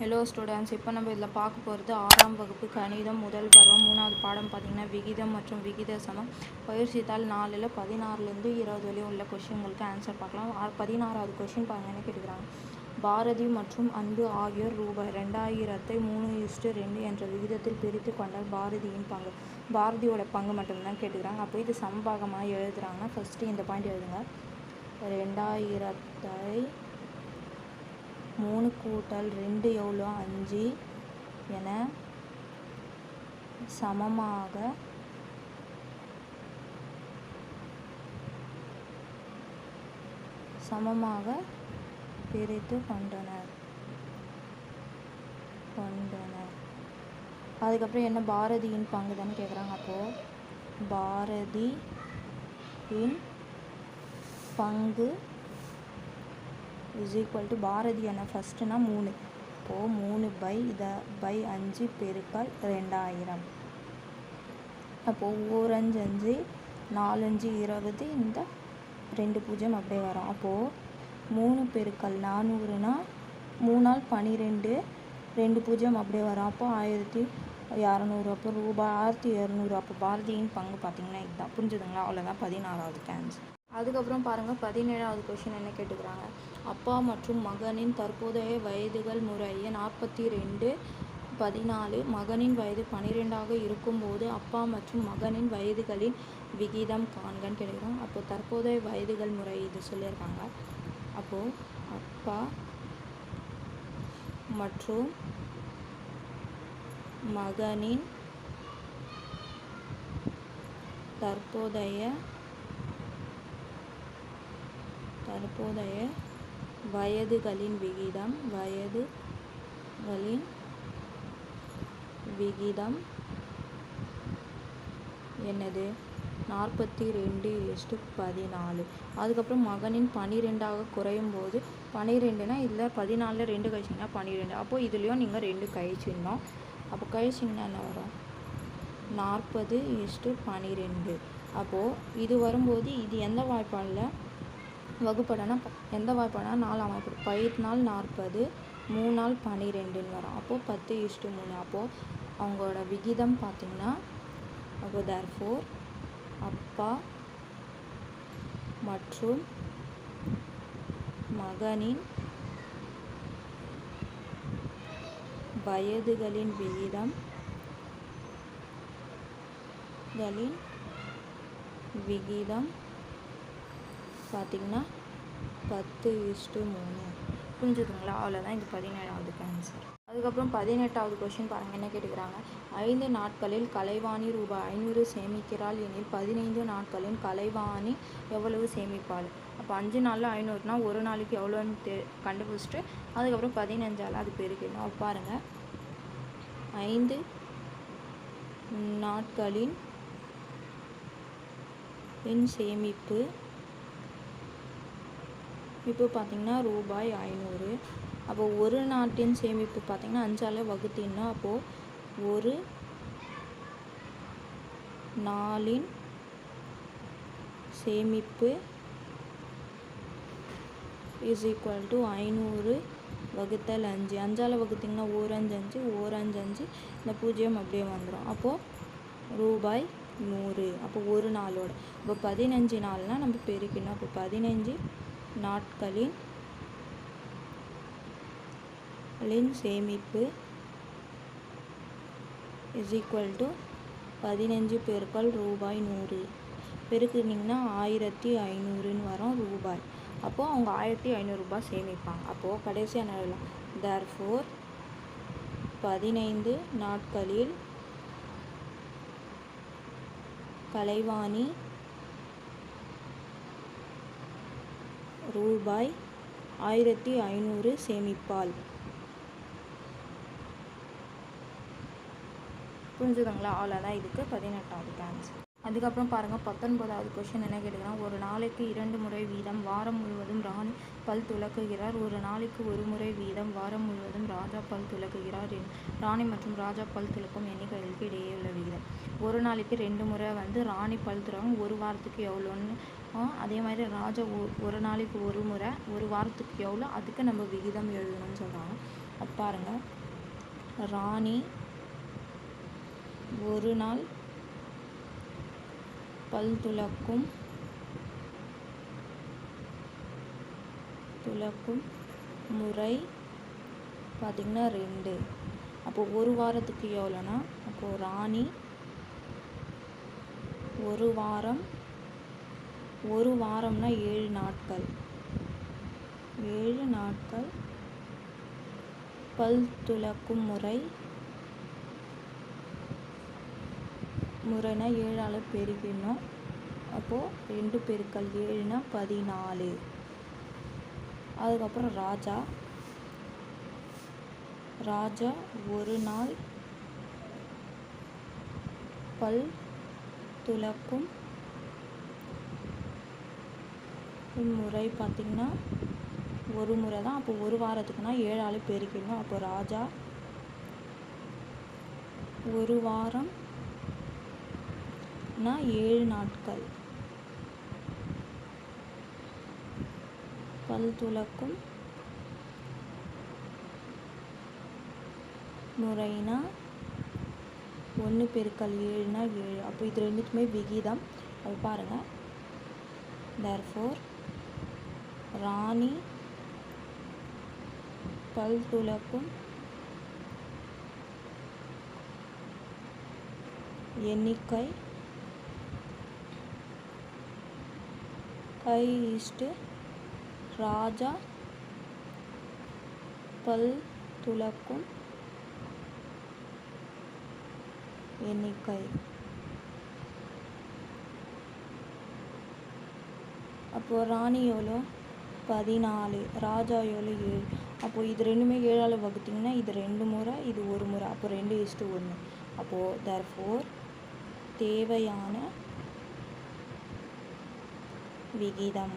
Hello students இப்போ நம்ம இதில் பார்க்க போகிறது ஆறாம் வகுப்பு கணிதம் முதல் பருவம். மூணாவது பாடம் பார்த்திங்கன்னா விகிதம் மற்றும் விகித சமம் பயிற்சித்தால் நாலில் பதினாறுலேருந்து இருபது வரையும் உள்ள கொஷின்களுக்கு ஆன்சர் பார்க்கலாம். ஆ- பதினாறாவது கொஷின் பாருங்க கேட்டுக்கிறாங்க? பாரதி மற்றும் அன்பு ஆகியோர் ரூபாய் ரெண்டாயிரத்தை மூணு இஸ்டு ரெண்டு என்ற விகிதத்தில் பிரித்து கொண்டால் பாரதியின் பங்கு பாரதியோட பங்கு மட்டும்தான் கேட்டுக்கிறாங்க. அப்போ இது சமபாகமாக எழுதுகிறாங்கன்னா ஃபஸ்ட்டு இந்த பாயிண்ட் எழுதுங்க. ரெண்டாயிரத்தை மூணு கூட்டல் ரெண்டு எவ்வளோ அஞ்சு என சமமாக சமமாக பிரித்து கொண்டனர். கொண்டனர். அதுக்கப்புறம் என்ன பாரதியின் பங்கு தானே கேட்குறாங்க அப்போது பாரதியின் பங்கு இஸ் ஈக்குவல் டு பாரதி என்ன ஃபஸ்ட்டுனா மூணு. இப்போது மூணு பை இதை பை அஞ்சு பெருக்கல் ரெண்டாயிரம் அப்போது ஓரஞ்சு அஞ்சு நாலஞ்சு இருபது இந்த ரெண்டு பூஜ்ஜியம் அப்படியே வரும். அப்போது மூணு பெருக்கல் நானூறுனா மூணால் பன்னிரெண்டு ரெண்டு பூஜ்ஜியம் அப்படியே வரும். அப்போ ஆயிரத்தி இரநூறு அப்போ ரூபாய் ஆயிரத்தி இரநூறு அப்போ பாரதியின் பங்கு பார்த்தீங்கன்னா இதுதான். புரிஞ்சுதுங்களா? அவ்வளோதான் பதினாறாவது கேன்சர் அதுக்கப்புறம் பாருங்கள் பதினேழாவது கொஷின் என்ன கேட்டுக்கிறாங்க? அப்பா மற்றும் மகனின் தற்போதைய வயதுகள் முறையே நாற்பத்தி ரெண்டு பதினாலு மகனின் வயது பன்னிரெண்டாக இருக்கும்போது அப்பா மற்றும் மகனின் வயதுகளின் விகிதம் காண்கன்னு கேட்குறோம் அப்போது தற்போதைய வயதுகள் முறை இது சொல்லியிருக்காங்க. அப்போது அப்பா மற்றும் மகனின் தற்போதைய தற்போதைய வயதுகளின் விகிதம் வயதுகளின் விகிதம் என்னது? நாற்பத்தி ரெண்டு இஸ்டு பதினாலு. அதுக்கப்புறம் மகனின் பன்னிரெண்டாக குறையும் போது பன்னிரெண்டுனா இதில் பதினாலில் ரெண்டு கழிச்சிங்கன்னா பன்னிரெண்டு அப்போது இதுலேயும் நீங்கள் ரெண்டு கழிச்சிடணும். அப்போ கழிச்சிங்கன்னா என்ன வரும்? நாற்பது இஸ்டு பன்னிரெண்டு அப்போது இது வரும்போது இது எந்த வாய்ப்பாடில்? வகுப்படனா எந்த வாய்ப்பாடா நாலாம் வாய்ப்பு பயிர் நாள் நாற்பது மூணு நாள் பன்னிரெண்டுன்னு வரும். அப்போது பத்து இஷ்டு மூணு. அப்போது அவங்களோட விகிதம் பார்த்திங்கன்னா அப்போ தேர்ஃபோர் அப்பா மற்றும் மகனின் வயதுகளின் விகிதம் களின் விகிதம் பார்த்திங்கன்னா பத்து இஸ்டு மூணு. புரிஞ்சுதுங்களா? அவ்வளோதான் இது பதினேழாவது ஆன்சர் அதுக்கப்புறம் பதினெட்டாவது கொஷின் பாருங்கள் என்ன கேட்டுக்கிறாங்க? ஐந்து நாட்களில் கலைவாணி ரூபாய் ஐநூறு சேமிக்கிறாள் எனில் பதினைந்து நாட்களில் கலைவாணி எவ்வளவு சேமிப்பாள்? அப்போ அஞ்சு நாளில் ஐநூறுனா ஒரு நாளைக்கு எவ்வளோன்னு தெ கண்டுபிடிச்சிட்டு அதுக்கப்புறம் பதினஞ்சால் அது பெருக்கணும் பாருங்கள் ஐந்து நாட்களின் என் சேமிப்பு இப்போ பார்த்திங்கன்னா ரூபாய் ஐநூறு. அப்போ ஒரு நாட்டின் சேமிப்பு பார்த்திங்கன்னா அஞ்சால் வகுத்தீங்கன்னா அப்போது ஒரு நாளின் சேமிப்பு இஸ் ஈக்குவல் டு ஐநூறு வகுத்தல் அஞ்சு. அஞ்சால் வகுத்திங்கன்னா ஓரஞ்சு அஞ்சு ஓரஞ்சு அஞ்சு இந்த பூஜ்ஜியம் அப்படியே வந்துடும் அப்போது ரூபாய் நூறு. அப்போ ஒரு நாளோட. இப்போ பதினஞ்சு நாள்னால் நம்ம பெருக்கணும் அப்போ பதினஞ்சு நாட்களின் சேமிப்பு இஸ் ஈக்குவல் டு பதினஞ்சு பெருக்கள் ரூபாய் நூறு. பெருக்குனிங்கன்னா ஆயிரத்தி ஐநூறுன்னு வரும் ரூபாய். அப்போது அவங்க ஆயிரத்தி ஐநூறுரூபா சேமிப்பாங்க. அப்போது கடைசியாக என்ன தேர் ஃபோர் பதினைந்து நாட்களில் கலைவாணி ரூபாய் ஆயிரத்தி ஐநூறு சேமிப்பாள் புரிஞ்சுதுங்களா? அவ்வளோதான் இதுக்கு பதினெட்டாவது ஆன்சர் அதுக்கப்புறம் பாருங்கள் பத்தொன்பதாவது கொஷின் என்ன கேட்டுக்கிறான்? ஒரு நாளைக்கு இரண்டு முறை வீதம் வாரம் முழுவதும் ராணி பல் துலக்குகிறார். ஒரு நாளைக்கு ஒரு முறை வீதம் வாரம் முழுவதும் ராஜா பல் துலக்குகிறார் ராணி மற்றும் ராஜா பல் துலக்கும் எண்ணிக்கைகளுக்கு இடையே உள்ள விகிதம். ஒரு நாளைக்கு ரெண்டு முறை வந்து ராணி பல் துலகம் ஒரு வாரத்துக்கு எவ்வளோன்னு அதே மாதிரி ராஜா ஒரு நாளைக்கு ஒரு முறை ஒரு வாரத்துக்கு எவ்வளோ அதுக்கு நம்ம விகிதம் எழுதணும்னு சொல்கிறாங்க அப்ப பாருங்கள் ராணி ஒரு நாள் பல் துலக்கும். துலக்கும் முறை பார்த்திங்கன்னா ரெண்டு. அப்போ ஒரு வாரத்துக்கு எவ்வளோனா அப்போது ராணி ஒரு வாரம் ஒரு வாரம்னா ஏழு நாட்கள். ஏழு நாட்கள் பல் துலக்கும் முறை முறைனா ஏழால் பெருக்கணும் அப்போது ரெண்டு பெருக்கள் ஏழுனா பதினாலு. அதுக்கப்புறம் ராஜா. ராஜா ஒரு நாள் பல் துலக்கும் முறை பார்த்திங்கன்னா ஒரு முறை தான். அப்போ ஒரு வாரத்துக்குனா ஏழால் பெருக்கிடணும். அப்போ ராஜா ஒரு வாரம் வாரம்னா ஏழு நாட்கள். பல் துலக்கும் முறைனா ஒன்று பெருக்கல் ஏழுனா ஏழு. அப்போ இது ரெண்டுக்குமே விகிதம். அது பாருங்கள் தர்ஃபோர் ராணி பல் துலக்கும் எண்ணிக்கை கை ஈஸ்ட்டு ராஜா பல் துலக்கும் எண்ணிக்கை. அப்போது ராணி எவ்வளோ? பதினாலு ராஜா எவ்வளோ? ஏழு. அப்போது இது ரெண்டுமே ஏழால் வகுத்திங்கன்னா இது ரெண்டு முறை இது ஒரு முறை. அப்போ ரெண்டு இஷ்டு ஒன்று. அப்போது தர் ஃபோர் தேவையான விகிதம்.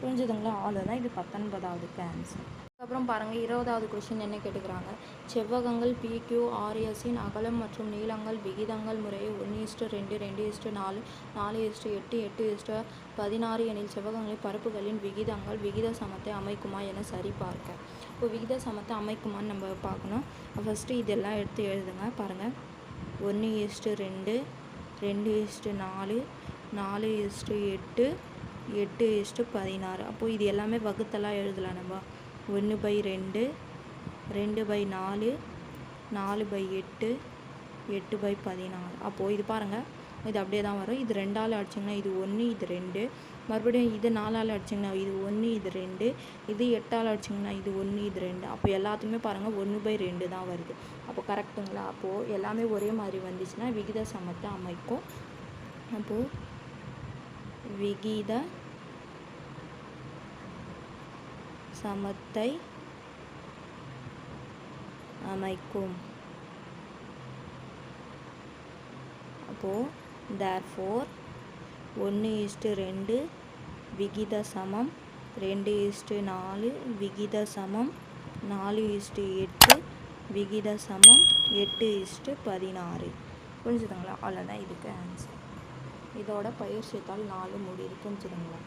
புரிஞ்சுதுங்களா? அவ்வளோதான் இது பத்தொன்பதாவதுக்கு ஆன்சர் அதுக்கப்புறம் பாருங்கள் இருபதாவது கொஷின் என்ன கேட்டுக்கிறாங்க? செவ்வகங்கள் பிக்யூ ஆர்எஸின் அகலம் மற்றும் நீளங்கள் விகிதங்கள் முறையே ஒன்று இஸ்ட்டு ரெண்டு ரெண்டு இஸ்ட்டு நாலு நாலு இஸ்ட்டு எட்டு எட்டு இஸ்ட்டு பதினாறு எனில் செவ்வகங்களின் பரப்புகளின் விகிதங்கள் விகித சமத்தை அமைக்குமா என சரிபார்க்க. இப்போ விகித சமத்தை அமைக்குமான்னு நம்ம பார்க்கணும். ஃபஸ்ட்டு இதெல்லாம் எடுத்து எழுதுங்க. பாருங்கள் ஒன்று இஸ்ட்டு ரெண்டு ரெண்டு இஸ்ட்டு நாலு நாலு இஸ்ட்டு எட்டு எட்டு இஸ்ட்டு பதினாறு. அப்போது இது எல்லாமே வகுத்தெல்லாம் எழுதலாம் நம்ம. ஒன்று பை ரெண்டு ரெண்டு பை நாலு நாலு பை எட்டு எட்டு பை பதினாறு. அப்போது இது பாருங்கள் இது அப்படியே தான் வரும். இது ரெண்டால் அடிச்சிங்கன்னா இது ஒன்று இது ரெண்டு. மறுபடியும் இது நாலால் அடிச்சிங்கன்னா இது ஒன்று இது ரெண்டு. இது எட்டால் அடிச்சிங்கன்னா இது ஒன்று இது ரெண்டு. அப்போ எல்லாத்துக்குமே பாருங்கள் ஒன்று பை ரெண்டு தான் வருது. அப்போ கரெக்டுங்களா அப்போது எல்லாமே ஒரே மாதிரி வந்துச்சுன்னா விகித சமத்தை அமைக்கும். அப்போது விகித சமத்தை அமைக்கும். அப்போது தேர் ஃபோர் ஒன்று இஸ்ட்டு ரெண்டு விகித சமம் ரெண்டு இஸ்ட்டு நாலு விகித சமம் நாலு இஸ்ட்டு எட்டு விகித சமம் எட்டு இஸ்ட்டு பதினாறு. புரிஞ்சுதுங்களா? அவ்வளோதான் இதுக்கு ஆன்சர் இதோட பயிற்சித்தாள் நாலு முடியுது புரிஞ்சுதுங்களா